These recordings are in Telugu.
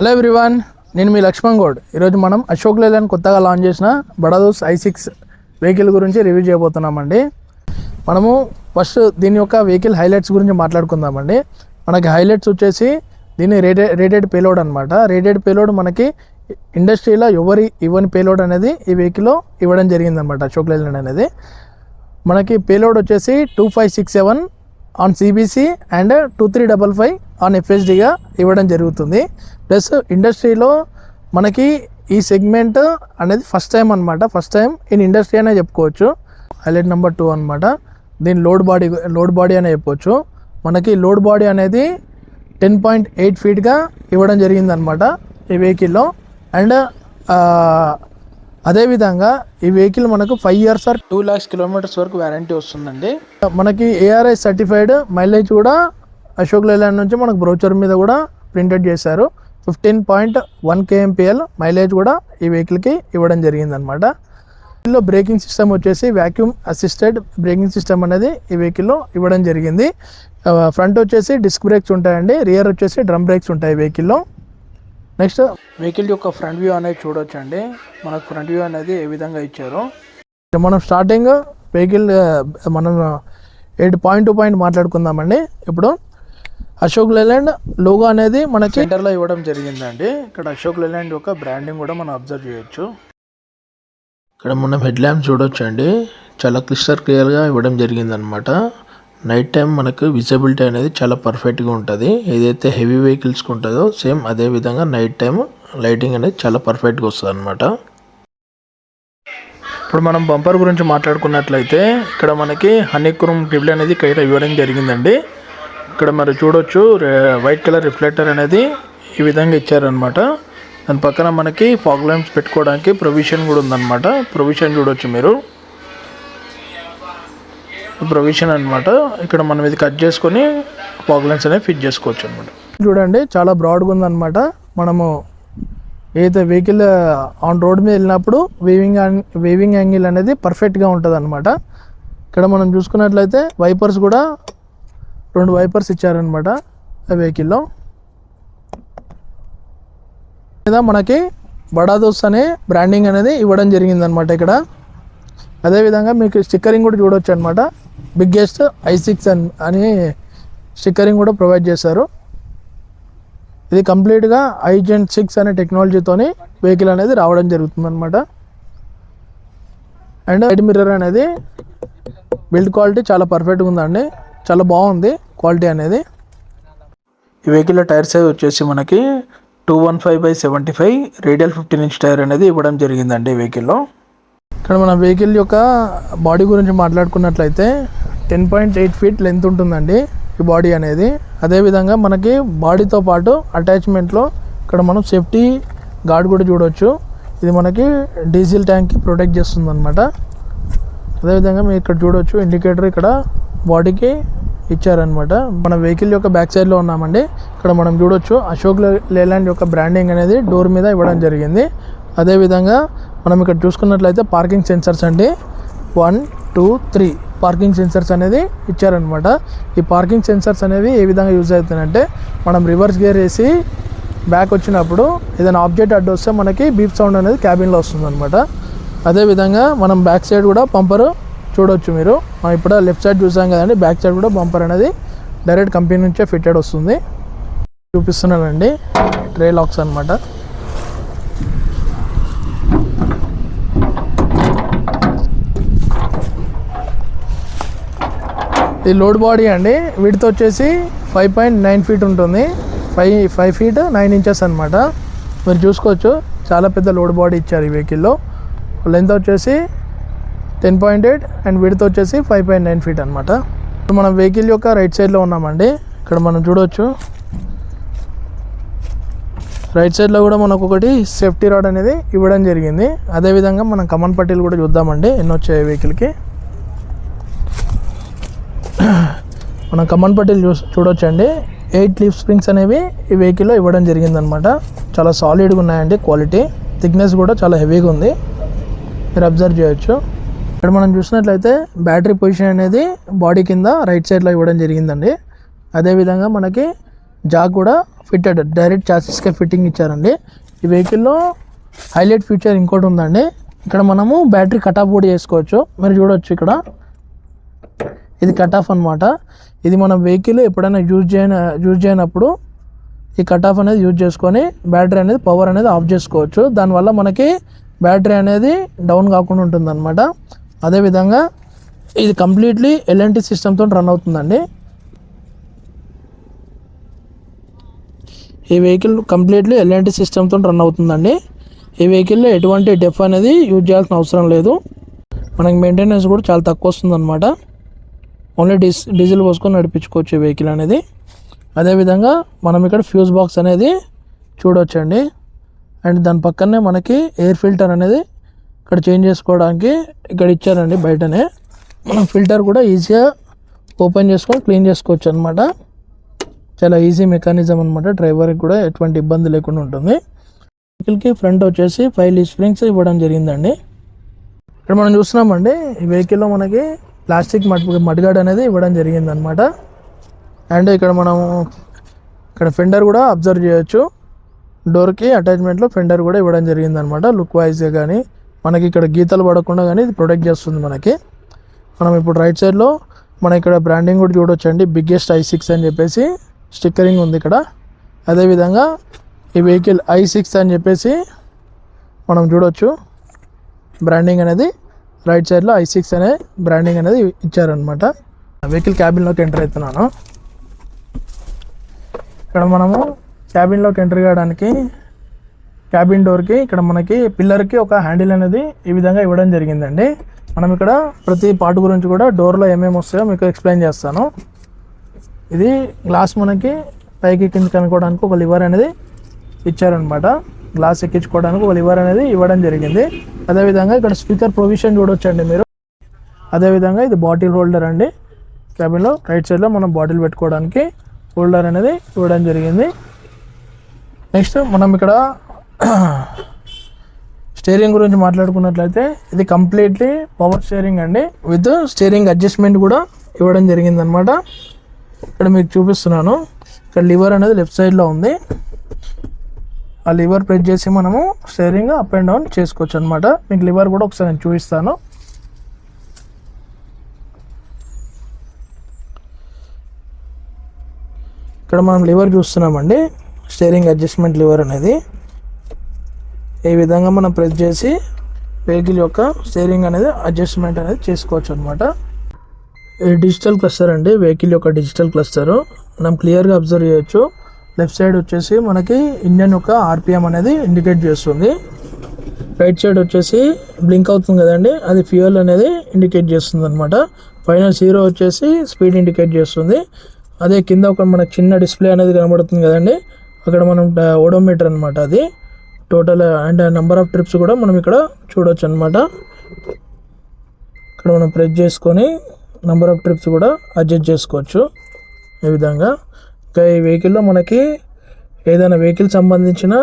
హలో ఎవ్రీవన్ నేను మీ లక్ష్మణ్ గౌడ్. ఈరోజు మనం అశోక్ లేలాండ్ కొత్తగా లాంచ్ చేసిన బడాదోస్ ఐ సిక్స్ వెహికల్ గురించి రివ్యూ చేయబోతున్నామండి. మనము ఫస్ట్ దీని యొక్క వెహికల్ హైలైట్స్ గురించి మాట్లాడుకుందామండి. మనకి హైలైట్స్ వచ్చేసి దీని రేటెడ్ రేటెడ్ పేలోడ్ అనమాట రేటెడ్ పేలోడ్ మనకి ఇండస్ట్రీలో ఎవరి ఇవ్వని పేలోడ్ అనేది ఈ వెహికల్లో ఇవ్వడం జరిగిందనమాట అశోక్ లేలాండ్ అనేది. మనకి పేలోడ్ వచ్చేసి two five six seven on CBC and two three double five on ఎఫ్ఎస్డిగా ఇవ్వడం జరుగుతుంది. ప్లస్ ఇండస్ట్రీలో మనకి ఈ సెగ్మెంట్ అనేది ఫస్ట్ టైం అనమాట ఫస్ట్ టైం ఇన్ ఇండస్ట్రీ అనే చెప్పుకోవచ్చు. హైలైట్ నెంబర్ టూ అనమాట దీని లోడ్ బాడీ లోడ్ బాడీ అనే చెప్పొచ్చు మనకి లోడ్ బాడీ అనేది టెన్ పాయింట్ ఎయిట్ ఫీట్గా ఇవ్వడం జరిగిందనమాట ఈ వెహికల్లో అండ్ అదేవిధంగా ఈ వెహికల్ మనకు five years or two lakhs kilometres వరకు వ్యారంటీ వస్తుందండి. మనకి ఏఆర్ఐ సర్టిఫైడ్ మైలేజ్ కూడా అశోక్ లైలాండ్ నుంచి మనకు బ్రోచర్ మీద కూడా ప్రింటెడ్ చేశారు. Fifteen point one KMPL mileage కూడా ఈ వెహికల్కి ఇవ్వడం జరిగిందనమాట వెహికల్లో బ్రేకింగ్ సిస్టమ్ వచ్చేసి వ్యాక్యూమ్ అసిస్టెడ్ బ్రేకింగ్ సిస్టమ్ అనేది ఈ వెహికల్లో ఇవ్వడం జరిగింది. ఫ్రంట్ వచ్చేసి డిస్క్ బ్రేక్స్ ఉంటాయండి రియర్ వచ్చేసి డ్రమ్ బ్రేక్స్ ఉంటాయి వెహికల్లో నెక్స్ట్. వెహికల్ యొక్క ఫ్రంట్ వ్యూ అనేది చూడొచ్చు అండి మనకు ఫ్రంట్ వ్యూ అనేది ఏ విధంగా ఇచ్చారో. మనం స్టార్టింగ్ వెహికల్ మనం ఎయిట్ పాయింట్ టు పాయింట్ మాట్లాడుకుందామండి. ఇప్పుడు అశోక్ లేలాండ్ లోగో అనేది మనకి సెంటర్లో ఇవ్వడం జరిగిందండి. ఇక్కడ అశోక్ లేలాండ్ యొక్క బ్రాండింగ్ కూడా మనం అబ్జర్వ్ చేయొచ్చు. ఇక్కడ మనం హెడ్ ల్యాంప్ చూడొచ్చు అండి చాలా క్లిస్టర్ క్లియర్గా ఇవ్వడం జరిగిందనమాట నైట్ టైం మనకు విజిబిలిటీ అనేది చాలా పర్ఫెక్ట్గా ఉంటుంది. ఏదైతే హెవీ వెహికల్స్కి ఉంటుందో సేమ్ అదే విధంగా నైట్ టైం లైటింగ్ అనేది చాలా పర్ఫెక్ట్గా వస్తుంది అనమాట ఇప్పుడు మనం బంపర్ గురించి మాట్లాడుకున్నట్లయితే ఇక్కడ మనకి హనీక్రూమ్ గ్రిబుల్ అనేది ఇక్కడ ఇవ్వడం జరిగిందండి. ఇక్కడ మరి చూడొచ్చు వైట్ కలర్ రిఫ్లెక్టర్ అనేది ఈ విధంగా ఇచ్చారనమాట దాని పక్కన మనకి ఫాగ్ ల్యాంప్స్ పెట్టుకోవడానికి ప్రొవిజన్ కూడా ఉందన్నమాట. ప్రొవిజన్ చూడొచ్చు మీరు. ప్రొవిజన్ అనమాట ఇక్కడ మనం ఇది కట్ చేసుకొని పాగ్లెన్స్ అనేవి ఫిట్ చేసుకోవచ్చు అనమాట చూడండి చాలా బ్రాడ్గా ఉందన్నమాట. మనము ఏదైతే వెహికల్ ఆన్ రోడ్ మీద వెళ్ళినప్పుడు వేవింగ్ వేవింగ్ యాంగిల్ అనేది పర్ఫెక్ట్గా ఉంటుంది అనమాట ఇక్కడ మనం చూసుకున్నట్లయితే వైపర్స్ కూడా రెండు వైపర్స్ ఇచ్చారనమాట ఆ వెహికల్లో మీద మనకి బడాదోస్ అనే బ్రాండింగ్ అనేది ఇవ్వడం జరిగిందనమాట ఇక్కడ. అదేవిధంగా మీకు స్టిక్కరింగ్ కూడా చూడొచ్చు అనమాట బిగ్గెస్ట్ ఐ సిక్స్ అని అని స్టిక్కరింగ్ కూడా ప్రొవైడ్ చేశారు. ఇది కంప్లీట్గా ఐజెన్ సిక్స్ అనే టెక్నాలజీతోని వెహికల్ అనేది రావడం జరుగుతుంది అనమాట అండ్ హెడ్ మిర్రర్ అనేది బిల్డ్ క్వాలిటీ చాలా పర్ఫెక్ట్గా ఉందండి. చాలా బాగుంది క్వాలిటీ అనేది. ఈ వెహికల్ టైర్ సైజ్ వచ్చేసి మనకి two one five by seventy five radial fifteen inch tyre అనేది ఇవ్వడం జరిగిందండి ఈ వెహికల్లో ఇక్కడ మన వెహికల్ యొక్క బాడీ గురించి మాట్లాడుకున్నట్లయితే ten point eight feet length ఉంటుందండి ఈ బాడీ అనేది. అదేవిధంగా మనకి బాడీతో పాటు అటాచ్మెంట్లో ఇక్కడ మనం సేఫ్టీ గార్డ్ కూడా చూడవచ్చు ఇది మనకి డీజిల్ ట్యాంక్కి ప్రొటెక్ట్ చేస్తుంది అనమాట అదేవిధంగా మీరు ఇక్కడ చూడవచ్చు ఇండికేటర్ ఇక్కడ బాడీకి ఇచ్చారనమాట మన వెహికల్ యొక్క బ్యాక్ సైడ్లో ఉన్నామండి. ఇక్కడ మనం చూడొచ్చు అశోక్ లే- లేలాండ్ యొక్క బ్రాండింగ్ అనేది డోర్ మీద ఇవ్వడం జరిగింది. అదేవిధంగా మనం ఇక్కడ చూసుకున్నట్లయితే పార్కింగ్ సెన్సర్స్ అండి. One two three parking sensors అనేది ఇచ్చారనమాట ఈ పార్కింగ్ సెన్సర్స్ అనేవి ఏ విధంగా యూజ్ అవుతుందంటే మనం రివర్స్ గేర్ వేసి బ్యాక్ వచ్చినప్పుడు ఏదైనా ఆబ్జెక్ట్ అడ్డు వస్తే మనకి బీప్ సౌండ్ అనేది క్యాబిన్లో వస్తుంది అనమాట అదేవిధంగా మనం బ్యాక్ సైడ్ కూడా పంపరు చూడొచ్చు మీరు. మనం ఇప్పుడు లెఫ్ట్ సైడ్ చూసాం కదండి బ్యాక్ సైడ్ కూడా బంపర్ అనేది డైరెక్ట్ కంపెనీ నుంచే ఫిట్టెడ్ వస్తుంది. చూపిస్తున్నానండి ట్రే లాక్స్ అనమాట ఇది లోడ్ బాడీ అండి వీటితో వచ్చేసి ఫైవ్ పాయింట్ నైన్ ఫీట్ ఉంటుంది. Five five feet nine inches అనమాట మీరు చూసుకోవచ్చు చాలా పెద్ద లోడ్ బాడీ ఇచ్చారు ఈ వెహికల్లో లెంత్ వచ్చేసి ten point eight and width వచ్చేసి ఫైవ్ పాయింట్ నైన్ ఫీట్ అనమాట ఇప్పుడు మనం వెహికల్ యొక్క రైట్ సైడ్లో ఉన్నామండి. ఇక్కడ మనం చూడవచ్చు రైట్ సైడ్లో కూడా మనకు ఒకటి సేఫ్టీ రాడ్ అనేది ఇవ్వడం జరిగింది. అదేవిధంగా మనం కమన్ పట్టీలు కూడా చూద్దామండి ఎన్నొచ్చే వచ్చాయి వెహికల్కి మనం కమన్ పట్టీలు చూ చూడొచ్చండి. ఎయిట్ లీఫ్ స్ప్రింగ్స్ అనేవి ఈ వెహికల్లో ఇవ్వడం జరిగిందనమాట. చాలా సాలిడ్గా ఉన్నాయండి క్వాలిటీ థిక్నెస్ కూడా చాలా హెవీగా ఉంది. మీరు అబ్జర్వ్ చేయొచ్చు. ఇక్కడ మనం చూసినట్లయితే బ్యాటరీ పొజిషన్ అనేది బాడీ కింద రైట్ సైడ్లో ఇవ్వడం జరిగిందండి. అదేవిధంగా మనకి జాక్ కూడా ఫిట్టెడ్ డైరెక్ట్ చాసిస్కే ఫిట్టింగ్ ఇచ్చారండి. ఈ వెహికల్లో హైలైట్ ఫీచర్ ఇంకోటి ఉందండి. ఇక్కడ మనము బ్యాటరీ కటాఫ్ కూడా చేసుకోవచ్చు. మీరు చూడవచ్చు ఇక్కడ. ఇది కటాఫ్ అనమాట ఇది మనం వెహికల్ ఎప్పుడైనా యూజ్ చేయన యూజ్ చేయనప్పుడు ఈ కట్ ఆఫ్ అనేది యూజ్ చేసుకొని బ్యాటరీ అనేది పవర్ అనేది ఆఫ్ చేసుకోవచ్చు. దానివల్ల మనకి బ్యాటరీ అనేది డౌన్ కాకుండా ఉంటుంది అనమాట అదేవిధంగా ఇది కంప్లీట్లీ ఎల్ఎన్టీ సిస్టమ్తో రన్ అవుతుందండి. ఈ వెహికల్ కంప్లీట్లీ ఎల్ఎన్టీ సిస్టమ్తో రన్ అవుతుందండి. ఈ వెహికల్లో ఎటువంటి డెఫ్ అనేది యూజ్ చేయాల్సిన అవసరం లేదు. మనకి మెయింటెనెన్స్ కూడా చాలా తక్కువ వస్తుంది అనమాట ఓన్లీ డీస్ డీజిల్ పోసుకొని నడిపించుకోవచ్చు వెహికల్ అనేది. అదేవిధంగా మనం ఇక్కడ ఫ్యూజ్ బాక్స్ అనేది చూడొచ్చండి. అండ్ దాని పక్కనే మనకి ఎయిర్ ఫిల్టర్ అనేది ఇక్కడ చేంజ్ చేసుకోవడానికి ఇక్కడ ఇచ్చారండి బయటనే. మనం ఫిల్టర్ కూడా ఈజీగా ఓపెన్ చేసుకొని క్లీన్ చేసుకోవచ్చు అనమాట చాలా ఈజీ మెకానిజం అనమాట డ్రైవర్కి కూడా ఎటువంటి ఇబ్బంది లేకుండా ఉంటుంది. వెహికల్కి ఫ్రంట్ వచ్చేసి ఫైవ్ లీ స్ప్రింగ్స్ ఇవ్వడం జరిగిందండి. ఇక్కడ మనం చూస్తున్నామండి ఈ వెహికల్లో మనకి ప్లాస్టిక్ మడ్ మడ్గాడ్ అనేది ఇవ్వడం జరిగింది అనమాట అండ్ ఇక్కడ మనం ఇక్కడ ఫెండర్ కూడా అబ్జర్వ్ చేయొచ్చు. డోర్కి అటాచ్మెంట్లో ఫెండర్ కూడా ఇవ్వడం జరిగింది అనమాట లుక్ వైజ్గా కానీ మనకి ఇక్కడ గీతలు పడకుండా కానీ ఇది ప్రొటెక్ట్ చేస్తుంది మనకి. మనం ఇప్పుడు రైట్ సైడ్లో మన ఇక్కడ బ్రాండింగ్ కూడా చూడొచ్చండి. బిగ్గెస్ట్ ఐ సిక్స్ అని చెప్పేసి స్టిక్కరింగ్ ఉంది ఇక్కడ. అదేవిధంగా ఈ వెహికల్ ఐ సిక్స్ అని చెప్పేసి మనం చూడొచ్చు. బ్రాండింగ్ అనేది రైట్ సైడ్లో ఐ సిక్స్ అనే బ్రాండింగ్ అనేది ఇచ్చారనమాట వెహికల్ క్యాబిన్లోకి ఎంటర్ అవుతున్నాను. ఇక్కడ మనము క్యాబిన్లోకి ఎంటర్ కావడానికి క్యాబిన్ డోర్కి ఇక్కడ మనకి పిల్లర్కి ఒక హ్యాండిల్ అనేది ఈ విధంగా ఇవ్వడం జరిగిందండి. మనం ఇక్కడ ప్రతి పార్ట్ గురించి కూడా డోర్లో ఏమేమి వస్తాయో మీకు ఎక్స్ప్లెయిన్ చేస్తాను. ఇది గ్లాస్ మనకి పైకి కిందకి కనుక్కోవడానికి ఒక లివర్ అనేది ఇచ్చారనమాట గ్లాస్ ఎక్కించుకోవడానికి ఒక లివర్ అనేది ఇవ్వడం జరిగింది. అదేవిధంగా ఇక్కడ స్పీకర్ ప్రొవిజన్ చూడొచ్చండి మీరు. అదేవిధంగా ఇది బాటిల్ హోల్డర్ అండి. క్యాబిన్లో రైట్ సైడ్లో మనం బాటిల్ పెట్టుకోవడానికి హోల్డర్ అనేది ఇవ్వడం జరిగింది. నెక్స్ట్ మనం ఇక్కడ స్టీరింగ్ గురించి మాట్లాడుకున్నట్లయితే ఇది కంప్లీట్లీ పవర్ స్టీరింగ్ అండి. విత్ స్టీరింగ్ అడ్జస్ట్మెంట్ కూడా ఇవ్వడం జరిగిందనమాట ఇక్కడ మీకు చూపిస్తున్నాను. ఇక్కడ లివర్ అనేది లెఫ్ట్ సైడ్లో ఉంది. ఆ లివర్ ప్రెస్ చేసి మనము స్టేరింగ్ అప్ అండ్ డౌన్ చేసుకోవచ్చు అనమాట మీకు లివర్ కూడా ఒకసారి నేను చూపిస్తాను. ఇక్కడ మనం లివర్ చూస్తున్నామండి. స్టేరింగ్ అడ్జస్ట్మెంట్ లివర్ అనేది. ఈ విధంగా మనం ప్రెస్ చేసి వెహికల్ యొక్క స్టేరింగ్ అనేది అడ్జస్ట్మెంట్ అనేది చేసుకోవచ్చు అనమాట డిజిటల్ క్లస్టర్ అండి. వెహికల్ యొక్క డిజిటల్ క్లస్టరు. మనం క్లియర్గా అబ్జర్వ్ చేయొచ్చు. లెఫ్ట్ సైడ్ వచ్చేసి మనకి ఇంజన్ యొక్క ఆర్పిఎం అనేది ఇండికేట్ చేస్తుంది. రైట్ సైడ్ వచ్చేసి బ్లింక్ అవుతుంది కదండి అది ఫ్యూయల్ అనేది ఇండికేట్ చేస్తుంది అనమాట ఫైనల్ జీరో వచ్చేసి స్పీడ్ ఇండికేట్ చేస్తుంది. అదే కింద ఒక మనకు చిన్న డిస్ప్లే అనేది కనబడుతుంది కదండి అక్కడ మనం ఓడోమీటర్ అనమాట అది. Total and number of trips కూడా మనం ఇక్కడ చూడొచ్చు అనమాట ఇక్కడ మనం ప్రెస్ చేసుకొని నెంబర్ ఆఫ్ ట్రిప్స్ కూడా అడ్జస్ట్ చేసుకోవచ్చు ఈ విధంగా. ఇంకా ఈ వెహికల్లో మనకి ఏదైనా వెహికల్ సంబంధించిన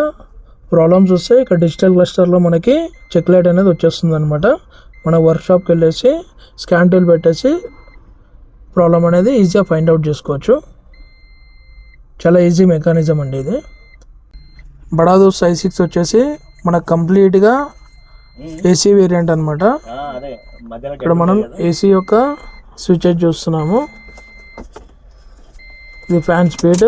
ప్రాబ్లమ్స్ వస్తే ఇక్కడ డిజిటల్ క్లస్టర్లో మనకి చెక్ లైట్ అనేది వచ్చేస్తుంది అనమాట మన వర్క్షాప్కి వెళ్ళేసి స్కాన్ టూల్ పెట్టేసి ప్రాబ్లం అనేది ఈజీగా ఫైండ్ అవుట్ చేసుకోవచ్చు. చాలా ఈజీ మెకానిజం అండి ఇది. బడాదు సై సిక్స్ వచ్చేసి మనకు కంప్లీట్గా ఏసీ వేరియంట్ అనమాట ఇక్కడ మనం ఏసీ యొక్క స్విచెస్ చూస్తున్నాము. ఇది ఫ్యాన్ స్పీడ్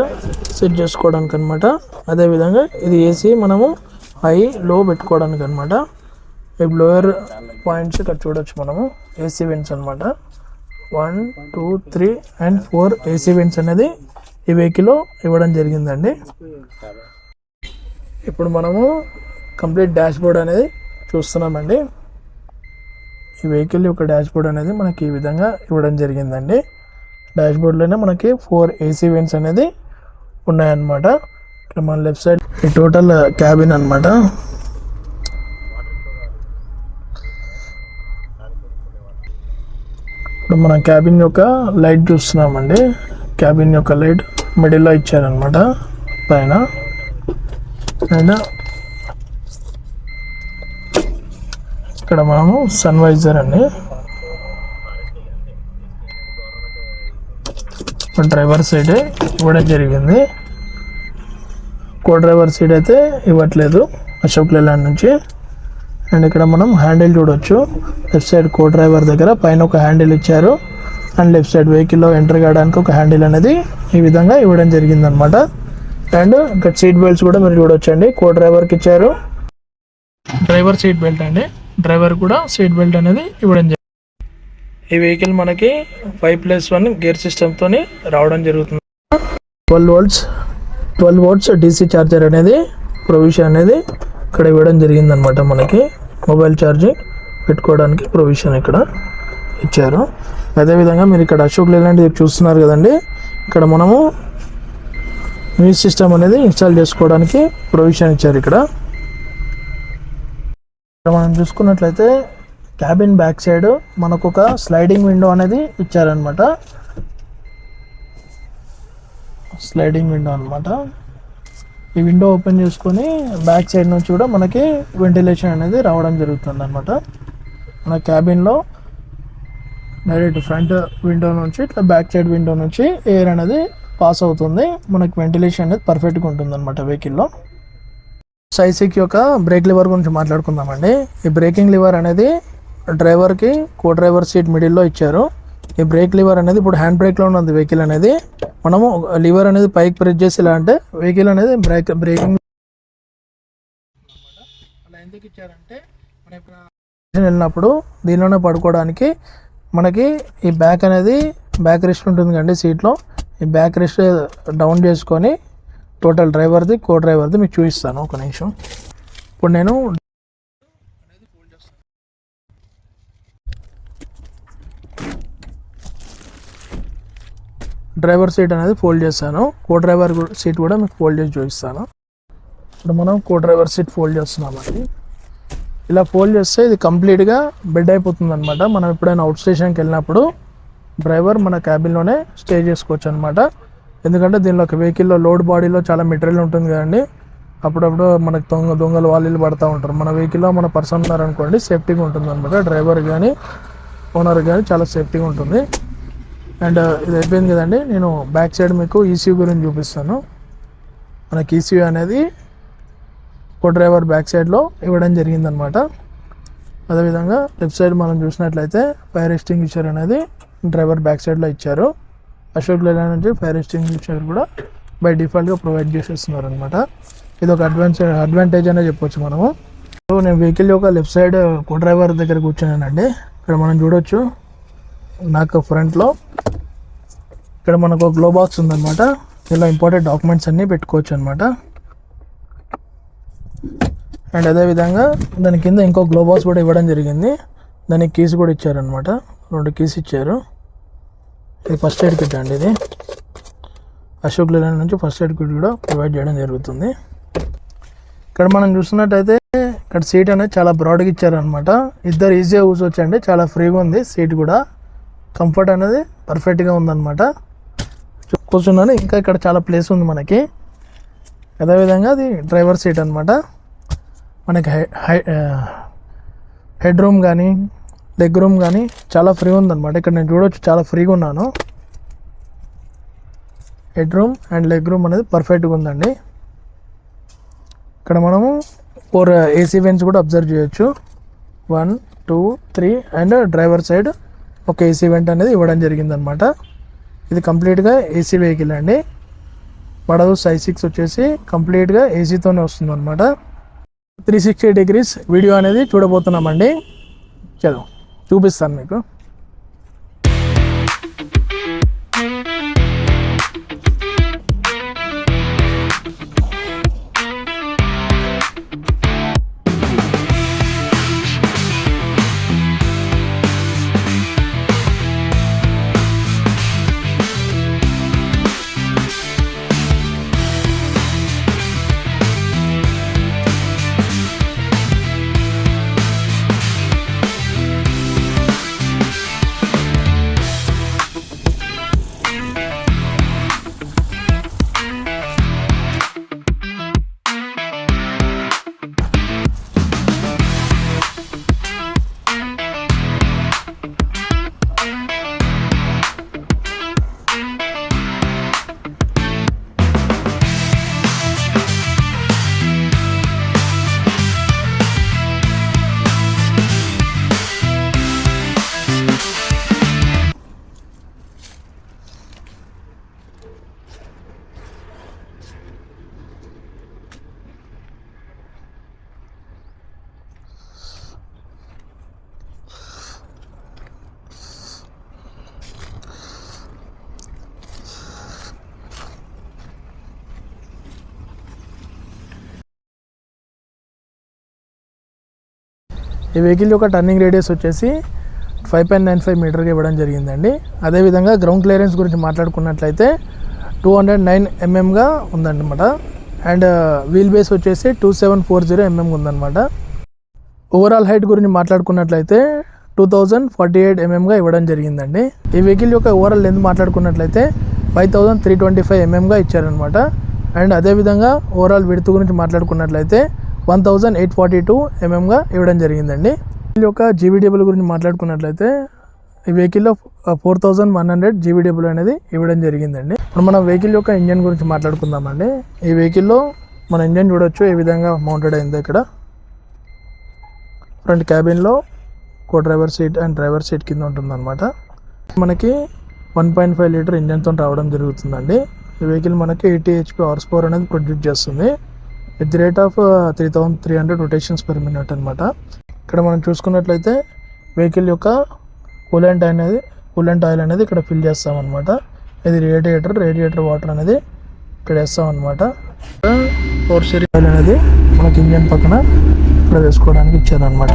సెట్ చేసుకోవడానికి అనమాట అదేవిధంగా ఇది ఏసీ మనము హై లో పెట్టుకోవడానికి అనమాట ఈ బ్లోయర్ పాయింట్స్ ఇక్కడ చూడొచ్చు మనము. ఏసీ వెంట్స్ అనమాట. One two three and four AC vents అనేది ఈ వెహికల్లో ఇవ్వడం జరిగిందండి. ఇప్పుడు మనము కంప్లీట్ డాష్ బోర్డ్ అనేది చూస్తున్నామండి. ఈ వెహికల్ యొక్క డాష్ బోర్డ్ అనేది మనకి ఈ విధంగా ఇవ్వడం జరిగిందండి. డాష్ బోర్డ్లోనే మనకి ఫోర్ ఏసీ వెంట్స్ అనేది ఉన్నాయన్నమాట. ఇక్కడ మన లెఫ్ట్ సైడ్ ఈ టోటల్ క్యాబిన్ అన్నమాట. ఇప్పుడు మన క్యాబిన్ యొక్క లైట్ చూస్తున్నామండి. క్యాబిన్ యొక్క లైట్ మిడిల్లో ఇచ్చారనమాట పైన. అండ్ ఇక్కడ మనము సన్ వైజర్ అండి. డ్రైవర్ సీట్ ఇవ్వడం జరిగింది. కో డ్రైవర్ సీట్ అయితే ఇవ్వట్లేదు అశోక్ లేలాండ్ నుంచి. అండ్ ఇక్కడ మనం హ్యాండిల్ చూడొచ్చు. లెఫ్ట్ సైడ్ కో డ్రైవర్ దగ్గర పైన ఒక హ్యాండిల్ ఇచ్చారు. అండ్ లెఫ్ట్ సైడ్ వెహికల్లో ఎంటర్ కావడానికి ఒక హ్యాండిల్ అనేది ఈ విధంగా ఇవ్వడం జరిగిందనమాట అండ్ ఇక్కడ సీట్ బెల్ట్స్ కూడా మీరు చూడొచ్చండి. కో డ్రైవర్కి ఇచ్చారు. డ్రైవర్ సీట్ బెల్ట్ అండి. డ్రైవర్ కూడా సీట్ బెల్ట్ అనేది ఇవ్వడం జరిగింది ఈ వెహికల్ మనకి ఫైవ్ ప్లస్ వన్ గేర్ సిస్టమ్తో రావడం జరుగుతుంది. Twelve volts twelve volts DC charger అనేది ప్రొవిషన్ అనేది ఇక్కడ ఇవ్వడం జరిగిందనమాట మనకి. మొబైల్ ఛార్జింగ్ పెట్టుకోవడానికి ప్రొవిషన్ ఇక్కడ ఇచ్చారు. అదేవిధంగా మీరు ఇక్కడ అశోక్ లేలాంటి చూస్తున్నారు కదండి. ఇక్కడ మనము మ్యూజిక్ సిస్టమ్ అనేది ఇన్స్టాల్ చేసుకోవడానికి ప్రొవిషన్ ఇచ్చారు ఇక్కడ మనం చూసుకున్నట్లయితే క్యాబిన్ బ్యాక్ సైడ్ మనకు ఒక స్లైడింగ్ విండో అనేది ఇచ్చారనమాట స్లైడింగ్ విండో అనమాట ఈ విండో ఓపెన్ చేసుకొని బ్యాక్ సైడ్ నుంచి కూడా మనకి వెంటిలేషన్ అనేది రావడం జరుగుతుంది అనమాట మన క్యాబిన్లో డైరెక్ట్ ఫ్రంట్ విండో నుంచి ఇట్లా బ్యాక్ సైడ్ విండో నుంచి ఎయిర్ అనేది పాస్ అవుతుంది. మనకి వెంటిలేషన్ అనేది పర్ఫెక్ట్గా ఉంటుంది అనమాట వెహికల్లో. సైసిక్ యొక్క బ్రేక్ లివర్ గురించి మాట్లాడుకుందామండి. ఈ బ్రేకింగ్ లివర్ అనేది డ్రైవర్కి కో డ్రైవర్ సీట్ మిడిల్లో ఇచ్చారు. ఈ బ్రేక్ లివర్ అనేది ఇప్పుడు హ్యాండ్ బ్రేక్లో ఉన్నది వెహికల్ అనేది. మనము లివర్ అనేది పైకి ప్రెస్ చేసి ఇలా అంటే వెహికల్ అనేది బ్రేక్ బ్రేకింగ్ అలా ఎందుకు ఇచ్చారంటే మన ఇప్పుడు వెళ్ళినప్పుడు దీనిలోనే పడుకోవడానికి మనకి ఈ బ్యాక్ అనేది బ్యాక్ రెస్ట్ ఉంటుంది కండి సీట్లో. ఈ బ్యాక్ రెస్ట్ డౌన్ చేసుకొని టోటల్ డ్రైవర్ది కో డ్రైవర్ది మీకు చూపిస్తాను ఒక నిమిషం. ఇప్పుడు నేను డ్రైవర్ సీట్ అనేది ఫోల్డ్ చేస్తాను. కో డ్రైవర్ సీట్ కూడా మీకు ఫోల్డ్ చేసి చూపిస్తాను. ఇప్పుడు మనం కో డ్రైవర్ సీట్ ఫోల్డ్ చేస్తున్నామండి ఇలా ఫోల్డ్ చేస్తే ఇది కంప్లీట్గా బెడ్ అయిపోతుంది అనమాట మనం ఎప్పుడైనా అవుట్ స్టేషన్కి వెళ్ళినప్పుడు డ్రైవర్ మన క్యాబిన్లోనే స్టే చేసుకోవచ్చు అనమాట ఎందుకంటే దీనిలో ఒక వెహికల్లో లోడ్ బాడీలో చాలా మెటీరియల్ ఉంటుంది కదండి. అప్పుడప్పుడు మనకు దొంగ దొంగలు వాళ్ళు పడుతూ ఉంటారు. మన వెహికల్లో మన పర్సన్ ఉన్నారనుకోండి సేఫ్టీగా ఉంటుంది అనమాట డ్రైవర్ కానీ ఓనర్ కానీ చాలా సేఫ్టీగా ఉంటుంది. అండ్ ఇది అయిపోయింది కదండి. నేను బ్యాక్ సైడ్ మీకు ఈసీయూ గురించి చూపిస్తాను. మనకి ఈసీయూ అనేది కో డ్రైవర్ బ్యాక్ సైడ్లో ఇవ్వడం జరిగిందనమాట అదేవిధంగా లెఫ్ట్ సైడ్ మనం చూసినట్లయితే ఫైర్ ఎక్స్టింగ్విషర్ అనేది డ్రైవర్ బ్యాక్ సైడ్లో ఇచ్చారు. అశోక్ లేలాండ్ నుంచి ఫైర్ ఎక్స్టింగ్విషర్ కూడా బై డిఫాల్ట్గా ప్రొవైడ్ చేసేస్తున్నారు అనమాట ఇది ఒక అడ్వాన్స్ అడ్వాంటేజ్ అనే చెప్పొచ్చు మనము. సో నేను వెహికల్ యొక్క లెఫ్ట్ సైడ్ కో డ్రైవర్ దగ్గర కూర్చున్నానండి. ఇక్కడ మనం చూడొచ్చు. నాకు ఫ్రంట్లో ఇక్కడ మనకు గ్లో బాక్స్ ఉందన్నమాట. ఇలా ఇంపార్టెంట్ డాక్యుమెంట్స్ అన్నీ పెట్టుకోవచ్చు అనమాట అండ్ అదేవిధంగా దాని కింద ఇంకో గ్లో బాక్స్ కూడా ఇవ్వడం జరిగింది. దానికి కీస్ కూడా ఇచ్చారనమాట రెండు కీస్ ఇచ్చారు. ఇది ఫస్ట్ ఎయిడ్ కిట్ అండి ఇది. అశోక్ లేలాండ్ నుంచి ఫస్ట్ ఎయిడ్ కిట్ కూడా ప్రొవైడ్ చేయడం జరుగుతుంది. ఇక్కడ మనం చూస్తున్నట్టయితే ఇక్కడ సీట్ అనేది చాలా బ్రాడ్గా ఇచ్చారనమాట ఇద్దరు ఈజీగా కూర్చోవచ్చండి. చాలా ఫ్రీగా ఉంది. సీట్ కూడా. కంఫర్ట్ అనేది పర్ఫెక్ట్గా ఉందన్నమాట. కూర్చున్నాను. ఇంకా ఇక్కడ చాలా ప్లేస్ ఉంది మనకి. అదేవిధంగా అది డ్రైవర్ సీట్ అనమాట మనకి హై హై హెడ్ రూమ్ కానీ లెగ్ రూమ్ కానీ చాలా ఫ్రీ ఉందన్నమాట. ఇక్కడ నేను చూడొచ్చు చాలా ఫ్రీగా ఉన్నాను. Head room and leg room అనేది పర్ఫెక్ట్గా ఉందండి. ఇక్కడ మనము ఫోర్ ఏసీ వెంట్స్ కూడా అబ్జర్వ్ చేయొచ్చు. One two three and driver side ఒక ఏసీ వెంట్ అనేది ఇవ్వడం జరిగిందనమాట ఇది కంప్లీట్గా ఏసీ వెహికల్ అండి. పడవు సై సిక్స్ వచ్చేసి కంప్లీట్గా ఏసీతోనే వస్తుంది అనమాట త్రీ సిక్స్టీ డిగ్రీస్ వీడియో అనేది చూడబోతున్నామండి. చదువు చూపిస్తాను మీకు. ఈ వెహికల్ యొక్క టర్నింగ్ రేడియస్ వచ్చేసి ఫైవ్ పాయింట్ నైన్ ఫైవ్ మీటర్కి ఇవ్వడం జరిగిందండి. అదేవిధంగా గ్రౌండ్ క్లియరెన్స్ గురించి మాట్లాడుకున్నట్లయితే టూ హండ్రెడ్ నైన్ ఎంఎంగా ఉందన్నమాట. అండ్ వీల్ బేస్ వచ్చేసి two seven four zero MM ఉందన్నమాట. ఓవరాల్ హైట్ గురించి మాట్లాడుకున్నట్లయితే టూ థౌజండ్ ఫార్టీ ఎయిట్ ఎంఎంగా ఇవ్వడం జరిగిందండి. ఈ వెహికల్ యొక్క overall length మాట్లాడుకున్నట్లయితే five thousand three twenty five ఎంఎంగా ఇచ్చారనమాట అండ్ అదేవిధంగా ఓవరాల్ విడుతు గురించి మాట్లాడుకున్నట్లయితే one thousand eight forty two ఎంఎంగా ఇవ్వడం జరిగిందండి. వీళ్ళ యొక్క జీబీడబ్ల్యూ గురించి మాట్లాడుకున్నట్లయితే ఈ వెహికల్లో four thousand one hundred G B W అనేది ఇవ్వడం జరిగిందండి. ఇప్పుడు మనం వెహికల్ యొక్క ఇంజన్ గురించి మాట్లాడుకుందామండి. ఈ వెహికల్లో మన ఇంజన్ చూడొచ్చు ఏ విధంగా మౌంటెడ్ అయిందో ఇక్కడ. Front క్యాబిన్లో co driver seat and driver seat కింద ఉంటుందన్నమాట. మనకి వన్ పాయింట్ ఫైవ్ లీటర్ ఇంజన్తో రావడం జరుగుతుందండి. ఈ వెహికల్ మనకి ఎయిటీ హెచ్పి హార్స్ పవర్ అనేది ప్రొడ్యూస్ చేస్తుంది. At the rate of three thousand three hundred rotations per minute అనమాట ఇక్కడ మనం చూసుకున్నట్లయితే వెహికల్ యొక్క కూలెంట్ అనేది కూలెంట్ ఆయిల్ అనేది ఇక్కడ ఫిల్ చేస్తాం ఇది రేడియేటర్ రేడియేటర్ వాటర్ అనేది ఇక్కడ వేస్తాం ఫోర్ సిరీ ఆయిల్ అనేది మనకి ఇంజన్ పక్కన ఇక్కడ వేసుకోవడానికి ఇచ్చారనమాట